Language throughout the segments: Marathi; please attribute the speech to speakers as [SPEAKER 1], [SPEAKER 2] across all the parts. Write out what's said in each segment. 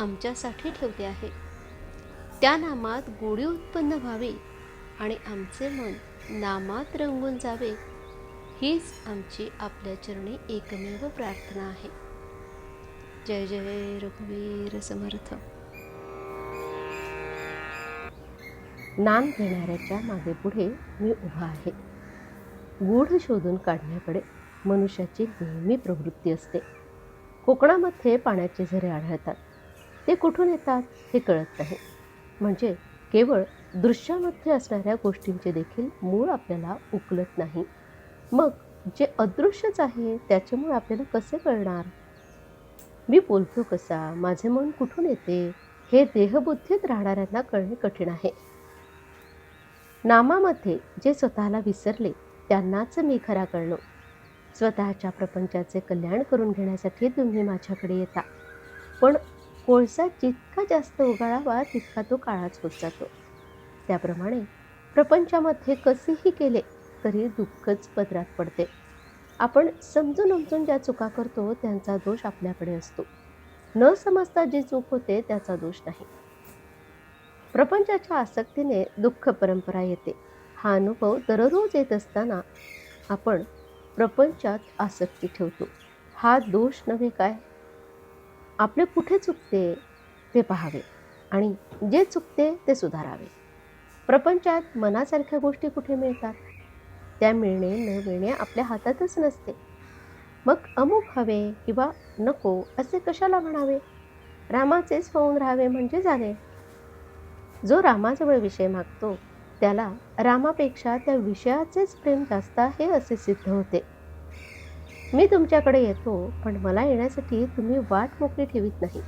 [SPEAKER 1] आमच्यासाठी ठेवले आहे. त्या नामात गोडी उत्पन्न व्हावी आणि आमचे मन नामात रंगून जावे हीच आमची आपल्या चरणी एकमेव प्रार्थना आहे. जय जय रघुवीर समर्थ. नाम घेणाऱ्याच्या मागे पुढे मी उभा आहे. गूढ शोधून काढण्याकडे मनुष्याची नेहमी प्रवृत्ती असते. कोकणामध्ये पाण्याचे झरे आढळतात. ते कुठून येतात हे कळत नाही. म्हणजे केवळ दृश्यामध्ये असणाऱ्या गोष्टींचे देखील मूळ आपल्याला उकलत नाही. मग जे अदृश्यच आहे त्याच्यामुळे आपल्याला कसे कळणार? मी बोलतो कसा? माझे मन कुठून येते? हे देहबुद्धीत राहणाऱ्यांना कळणे कठीण आहे. नामामध्ये जे स्वतःला विसरले त्यांनाच मी खरा कळलो. स्वतःच्या प्रपंचाचे कल्याण करून घेण्यासाठी तुम्ही माझ्याकडे येता. पण कोळसा जितका जास्त उगाळावा तितका तो काळाच होत जातो. त्याप्रमाणे प्रपंचामध्ये कसेही केले तरी दुःखच पदरात पडते. आपण समजून उमजून ज्या चुका करतो त्यांचा दोष आपल्याकडे असतो. न समजता जी चूक होते त्याचा दोष नाही. प्रपंचाच्या आसक्तीने दुःख परंपरा येते. हा अनुभव दररोज येत असताना आपण प्रपंचात आसक्ती ठेवतो. हा दोष नव्हे काय? आपले कुठे चुकते ते पाहावे आणि जे चुकते ते सुधारावे. प्रपंचात मनासारख्या गोष्टी कुठे मिळतात? त्या मिळणे न मिळणे आपल्या हातातच नसते. मग अमुक हवे किंवा नको असे कशाला म्हणावे? रामाचेच होऊन राहावे म्हणजे झाले जो रामाजवळ विषय मागतो त्याला रामापेक्षा त्या विषयाचेच प्रेम जास्त आहे असे सिद्ध होते. मी तुमच्याकडे येतो पण मला येण्यासाठी तुम्ही वाट मोकळी ठेवीत नाही.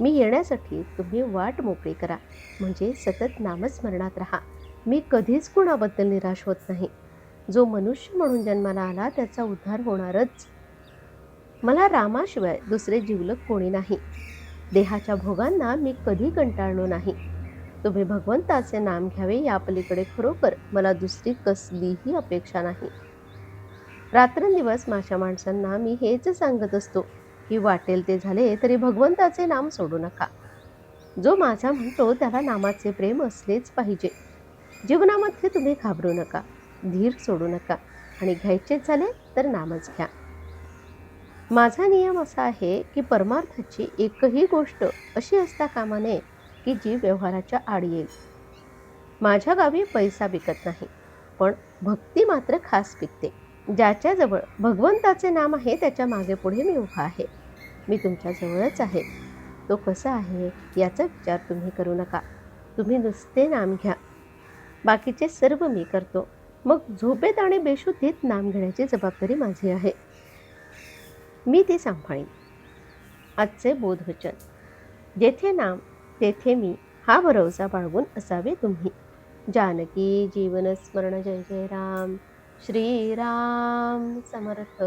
[SPEAKER 1] मी येण्यासाठी तुम्ही वाट मोकळी करा म्हणजे सतत नामस्मरणात राहा. मी कधीच कुणाबद्दल निराश होत नाही. जो मनुष्य म्हणून जन्माला आला त्याचा उद्धार होणारच. मला रामाशिवाय दुसरे जीवलक कोणी नाही. देहाच्या भोगांना मी कधी कंटाळलो नाही. तुम्ही भगवंताचे नाम घ्यावे या पलीकडे खरोखर मला दुसरी कसलीही अपेक्षा नाही. रात्रंदिवस माझ्या माणसांना मी हेच सांगत असतो की वाटेल ते झाले तरी भगवंताचे नाम सोडू नका. जो माझा म्हणतो त्याला नामाचे प्रेम असलेच पाहिजे. जीवनामध्ये तुम्ही घाबरू नका धीर सोडू नका आणि घ्यायचेच झाले तर नामच घ्या. माझा नियम असा आहे की परमार्थाची एकही गोष्ट अशी असता कामा नये की जी व्यवहाराच्या आड येईल. माझ्या गावी पैसा विकत नाही पण भक्ती मात्र खास पिकते. ज्याच्याजवळ भगवंताचे नाम आहे त्याच्यामागे पुढे मी उभा आहे. मी तुमच्याजवळच आहे. तो कसा आहे याचा विचार तुम्ही करू नका. तुम्ही नुसते नाम घ्या. बाकीचे सर्व मी करतो. मग झोपेत आणि बेशुद्धीत नाम घेण्याची जबाबदारी माझी आहे. मी ते सांभाळीन. आजचे बोधवचन. जेथे नाम तेथे मी हा भरवसा बाळगून असावे तुम्ही. जानकी जीवन स्मरण जय जय राम. श्रीराम समर्थ।